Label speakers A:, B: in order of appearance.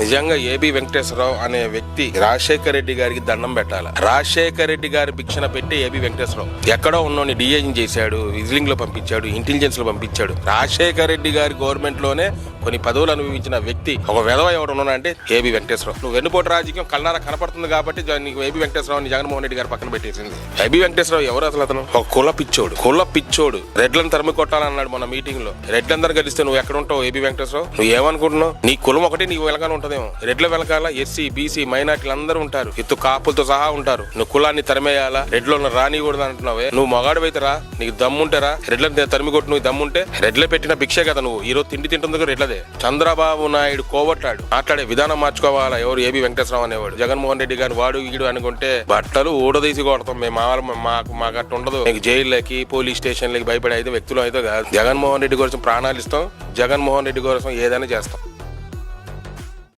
A: నిజంగా ఏబి వెంకటేశ్వరరావు అనే వ్యక్తి రాజశేఖర రెడ్డి గారికి దండం పెట్టాలి? రాజశేఖర రెడ్డి గారి భిక్షణ పెట్టి ఏబి వెంకటేశ్వరరావు ఎక్కడో ఉన్నోని డిఐజీ చేశాడు విజిలింగ్లో పంపించాడు ఇంటెలిజెన్స్లో పంపించాడు. రాజశేఖర రెడ్డి గారి గవర్నమెంట్లోనే కొన్ని పదవులు అనుభవించిన వ్యక్తి ఒక విధవ ఎవరు ఉన్నానంటే ఏబి వెంకటేశ్వరరావు. నువ్వు వెన్నుపోటు రాజకీయం కళ్ళారా కనపడుతుంది కాబట్టి నీకు ఏబి వెంకటేశ్వరరావు జగన్మోహన్ రెడ్డి గారు పక్కన పెట్టేసింది. ఏబి వెంకటేశ్వరరావు ఎవరు అసలు అతను? ఒక కుల పిచ్చోడు. కుల పిచ్చోడు. రెడ్లను తరిమి కొట్టాలన్నాడు మన మీటింగ్లో. రెడ్లందరూ గడిస్తే నువ్వు ఎక్కడ ఉంటావు ఏబి వెంకటేశ్వరరావు? నువ్వు ఏమనుకుంటున్నావు? నీ కులం ఒకటి నీకు వెనకాల ఉంటదేమో. రెడ్ల వెనకాల ఎస్సీ బీసీ మైనార్టీలు అందరూ ఉంటారు. ఎత్తు కాపులతో సహా ఉంటారు. నువ్వు కులాన్ని తరిమేయాలా? రెడ్లో రాణి కూడా అంటున్నావే. నువ్వు మగాడు రా. నీకు దమ్ముంటారా రెడ్లను తరిమి కొట్టు నువ్వు దమ్ముంటే. రెడ్లే పెట్టిన భిక్షే కదా నువ్వు. ఈ రోజు తిండి తింటుంది రెడ్ల రెడ్లదే చంద్రబాబు నాయుడు కోవట్లాడు. మాట్లాడే విధానం మార్చుకోవాలా? ఎవరు? ఏబి వెంకటేశ్వరరావు అనేవాడు. జగన్మోహన్ రెడ్డి గారిని వాడు గీడు అనుకుంటే బట్టలు ఊడదీసి కొడతాం మేము. మా- మాకు మాకు అట్ట ఉండదు. మీకు పోలీస్ స్టేషన్లకి భయపడే అయితే వ్యక్తులు అయితే కాదు. జగన్మోహన్ రెడ్డి కోసం ప్రాణాలు ఇస్తాం. జగన్మోహన్ రెడ్డి కోసం ఏదైనా చేస్తాం.